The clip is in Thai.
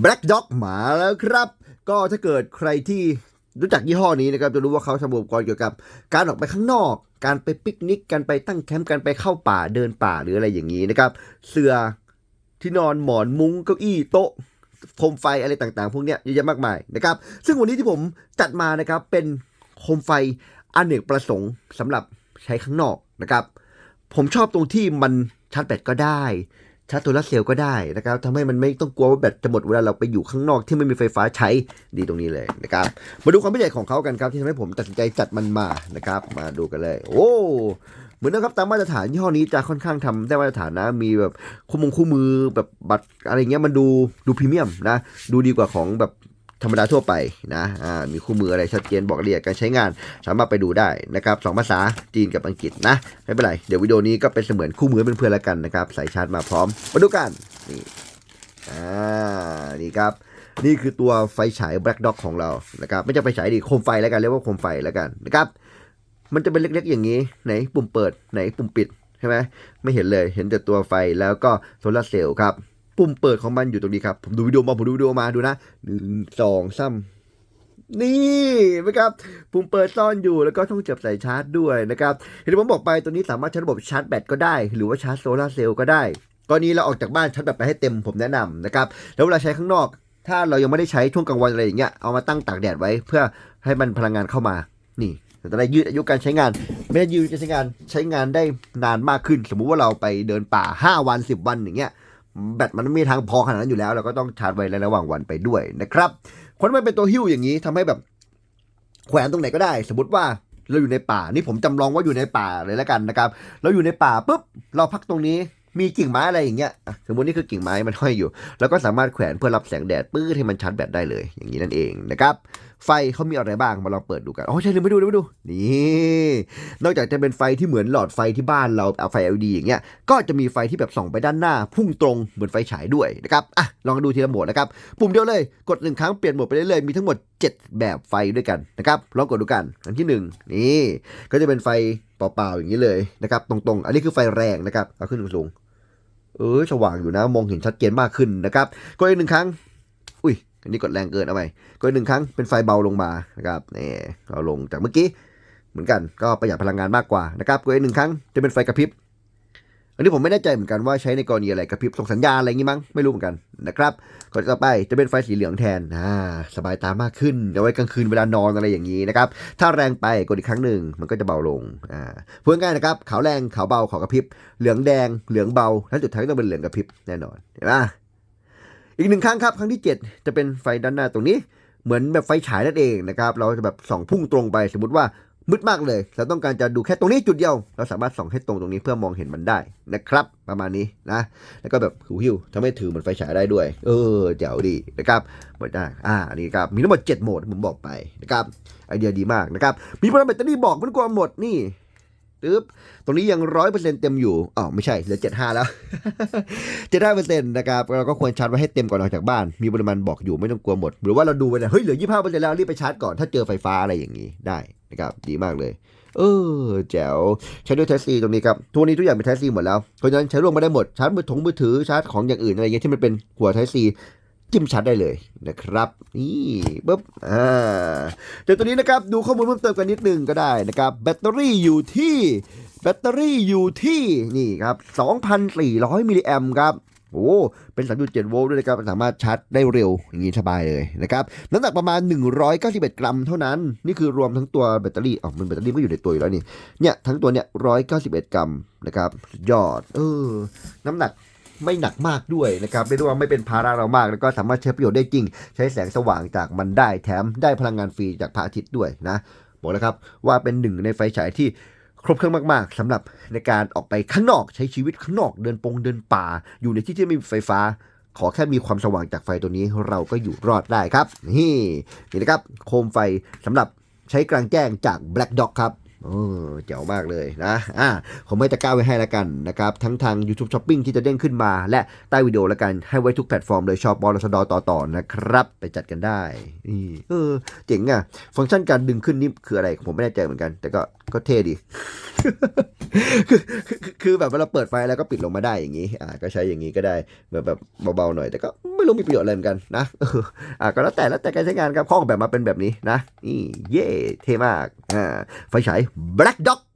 Black Dog มาแล้วครับ ก็ถ้าเกิดใครที่รู้จักยี่ห้อนี้นะครับจะรู้ว่าเขาทำอุปกรณ์เกี่ยวกับการออกไปข้างนอก การไปปิกนิกการไปตั้งแคมป์การไปเข้าป่าเดินป่าหรืออะไรอย่างนี้นะครับ เสื่อที่นอนหมอนมุ้งเก้าอี้โต๊ะโคมไฟอะไรต่างๆ พวกเนี้ยเยอะแยะมากมายนะครับ ซึ่งวันนี้ที่ผมจัดมานะครับเป็นโคมไฟอเนกประสงค์สำหรับใช้ข้างนอกนะครับ ผมชอบตรงที่มันชาร์จแบตก็ได้ ชาร์จโซลาเซลล์ก็ได้นะครับทำให้มันไม่ต้องกลัวว่าแบตจะหมดเวลาเราไปอยู่ข้างนอกที่ไม่มีไฟฟ้าใช้ดีตรงนี้เลยนะครับ มาดูความพิเศษของเขากันครับที่ทำให้ผมตัดสินใจจัดมันมานะครับ มาดูกันเลย โอ้เหมือนนะครับตามมาตรฐานยี่ห้อนี้จะค่อนข้างทำได้มาตรฐานนะ มีแบบคู่มงคู่มือแบบบัตรอะไรเงี้ยมันดูดูพรีเมียมนะ ดูดีกว่าของแบบ ธรรมดาทั่วไปนะมีคู่มืออะไรชัดเจนบอกละเอียดการใช้งาน สามารถไปดูได้นะครับสองภาษาจีนกับอังกฤษนะไม่เป็นไร เดี๋ยววิดีโอนี้ก็เป็นเสมือนคู่มือเป็นเพื่อนแล้วกันนะครับใส่ชาร์จมาพร้อมมาดูกันนี่อ่านี่ครับนี่คือตัวไฟฉาย Black Dog ของเรานะครับไม่ใช่ไฟฉายดิโคมไฟแล้วกันเรียกว่าโคมไฟแล้วกันนะครับมันจะเป็นเล็กๆอย่างนี้ไหนปุ่มเปิดไหนปุ่มปิดใช่ไหมไม่เห็นเลยเห็นแต่ตัวไฟแล้วก็โซลาร์เซลล์ครับ ปุ่มเปิดของมันอยู่ตรงนี้ครับ ผมดูวิดีโอมาผมดูวิดีโอมาดูนะหนึ่งสองสามนี่ไหมครับปุ่มเปิดซ่อนอยู่แล้วก็ต้องเจ็บใส่ชาร์จด้วยนะครับเห็นผมบอกไปตัวนี้สามารถใช้ระบบชาร์จแบตก็ได้ หรือว่าชาร์จโซลาร์เซลล์ก็ได้กรณีเราออกจากบ้านชาร์จแบตไปให้เต็มผมแนะนำนะครับแล้วเวลาใช้ข้างนอก ถ้าเรายังไม่ได้ใช้ช่วงกลางวันอะไรอย่างเงี้ยเอามาตั้งตากแดดไว้เพื่อให้มันพลังงานเข้ามานี่จะได้ยืดอายุการใช้งาน ไม่ได้ยืดการใช้งานใช้งานได้นานมากขึ้น สมมุติว่าเราไปเดินป่า 5 วัน 10 วันอย่างเงี้ย แบตมันไม่มีทางพอขนาดนั้นอยู่แล้ว เราก็ต้องชาร์จไว้ในระหว่างวันไปด้วยนะครับคนไม่เป็นตัวหิ้วอย่างนี้ทำให้แบบแขวนตรงไหนก็ได้ สมมติว่าเราอยู่ในป่านี่ผมจำลองว่าอยู่ในป่าเลยแล้วกันนะครับ เราอยู่ในป่าปุ๊บเราพักตรงนี้ มีกิ่งไม้อะไรอย่างเงี้ยสมมตินี่คือกิ่งไม้มันห้อยอยู่ แล้วก็สามารถแขวนเพื่อรับแสงแดดปื้ดให้มันชาร์จแบตได้เลย อย่างนี้นั่นเองนะครับไฟเขามีอะไรบ้างมาลองเปิดดูกันอ๋อใช่ลืมไปดูลืมไปดูนี่นอกจากจะเป็นไฟที่เหมือนหลอดไฟที่บ้านเราเอาไฟ LED อย่างเงี้ยก็จะมีไฟที่แบบส่องไปด้านหน้า พุ่งตรงเหมือนไฟฉายด้วยนะครับอะลองดูทีละโหมดนะครับปุ่มเดียวเลยกดหนึ่งครั้งเปลี่ยนโหมดไปเรื่อยๆมีทั้งหมด 7 แบบไฟด้วยกันนะครับลองกดดูกันอันที่ 1 นี่ก็จะเป็นไฟเปล่าๆอย่างนี้เลยนะครับตรงๆ อันนี้คือไฟแรงนะครับเอาขึ้นสูง เออสว่างอยู่นะ มองเห็นชัดเจนมากขึ้นนะครับกดอีกหนึ่งครั้ง อุ้ยอันนี้กดแรงเกินเอาไปกดอีกหนึ่งครั้งเป็นไฟเบาลงมานะครับนี่เราลงจากเมื่อกี้ เหมือนกันก็ประหยัดพลังงานมากกว่านะครับกดอีกหนึ่งครั้งจะเป็นไฟกระพริบ อันนี้ผมไม่แน่ใจเหมือนกันว่าใช้ในกรณีอะไรกระพริบส่งสัญญาณอะไรอย่างงี้มั้งไม่รู้เหมือนกันนะครับกดต่อไปจะเป็นไฟสีเหลืองแทนอ่าสบายตามากขึ้นเอาไว้กลางคืนเวลานอนอะไรอย่างนี้นะครับถ้าแรงไปกดอีกครั้งหนึ่งมันก็จะเบาลงอ่าพูดง่ายนะครับขาวแรงขาวเบาขาวกระพริบเหลืองแดงเหลืองเบาแล้วสุดท้ายต้องเป็นเหลืองกระพริบแน่นอนเห็นไหมอีกหนึ่งครั้งครับครั้งที่ 7 จะเป็นไฟด้านหน้าตรงนี้ เหมือนแบบไฟฉายนั่นเองนะครับเราจะแบบส่องพุ่งตรงไปสมมติว่า มืดมากเลย เราต้องการจะดูแค่ตรงนี้จุดเดียว เราสามารถส่องให้ตรงตรงนี้เพื่อมองเห็นมันได้นะครับ ประมาณนี้นะ แล้วก็แบบหิวหิวทำให้ถือเหมือนไฟฉายได้ด้วย เออเจ๋วดีนะครับหมดได้อ่าอันนี้ครับมีทั้งหมด7โหมดผมบอกไปนะครับไอเดียดีมากนะครับมีพลังแบตเตอรี่บอกมันกว่าหมดนี่ ตึ๊บตรงนี้ยังร้อยเปอร์เซ็นต์เต็มอยู่อ๋อไม่ใช่เหลือเจ็ดห้าแล้วเจ็ดห้าเปอร์เซ็นต์นะครับเราก็ควรชาร์จไว้ให้เต็มก่อนออกจากบ้าน มีปริมาณบอกอยู่ไม่ต้องกลัวหมด หรือว่าเราดูไปเลยเฮ้ยเหลือยี่ห้าเปอร์เซ็นต์แล้วรีบไปชาร์จก่อนถ้าเจอไฟฟ้าอะไรอย่างนี้ได้นะครับดีมากเลย เออแจ๋วใช้ด้วย Type C ตรงนี้ครับทุกวันนี้ทุกอย่างเป็น Type C หมดแล้วเพราะฉะนั้นใช้ร่วมมาได้หมดชาร์จมือถงมือถือชาร์จของอย่างอื่นอะไรเงี้ยที่มันเป็นหัว Type C จิ้มชาร์จได้เลยนะครับนี่ปุ๊บอ่าเดี๋ยวตัวนี้นะครับดูข้อมูลเพิ่มเติมกันนิดนึงก็ได้นะครับแบตเตอรี่อยู่ที่แบตเตอรี่อยู่ที่นี่ครับ 2,400 มิลลิแอมครับโอ้เป็น 3.7 โวลต์ด้วยนะครับ สามารถชาร์จได้เร็ว อย่างนี้สบายเลยนะครับ น้ำหนักประมาณ 191 กรัมเท่านั้น นี่คือรวมทั้งตัวแบตเตอรี่อ๋อมันแบตเตอรี่ก็อยู่ในตัวอยู่แล้วนี่ เนี่ย ทั้งตัวเนี่ย 191 กรัมนะครับ ยอด เออ น้ำหนัก ไม่หนักมากด้วยนะครับเรียกได้ว่าไม่เป็นภาระเรามาก แล้วก็สามารถใช้ประโยชน์ได้จริง ใช้แสงสว่างจากมันได้แถมได้พลังงานฟรีจากพระอาทิตย์ด้วยนะบอกแล้วครับว่าเป็นหนึ่งในไฟฉายที่ครบเครื่องมากๆสำหรับในการออกไปข้างนอกใช้ชีวิตข้างนอกเดินปงเดินป่า อยู่ในที่ที่ไม่มีไฟฟ้า ขอแค่มีความสว่างจากไฟตัวนี้เราก็อยู่รอดได้ครับ นี่นี่นะครับโคมไฟสำหรับใช้กลางแจ้งจาก Black Dog ครับ โอ้เจ๋วมากเลยนะอ่าผมไม่ตะกร้าไว้ให้ล้วกันนะครับทั้งทาง YouTube Shopping ที่จะเด้งขึ้นมา และใต้วิดีโอล้วกันให้ไว้ทุกแพลตฟอร์มเลยชอบบอลสดต่อต่อๆนะครับ ไปจัดกันได้นี่เออเจ๋งอะ ฟังก์ชันการดึงขึ้นนี่คืออะไร ผมไม่แน่ใจเหมือนกัน แต่ก็ก็เท่ดีคือคือแบบเวลาเปิดไฟแล้วก็ปิดลงมาได้อย่างนี้อ่าก็ใช้อย่างนี้ก็ได้แบบแบบเบาๆหน่อย แต่ก็ไม่รู้มีประโยชน์อะไรเหมือนกันนะอออ่าก็แล้วแต่แล้วแต่การใช้งานครับข้อออกแบบมาเป็นแบบนี้นะนี่เย่เท่มากอ่าไฟฉาย Black Dog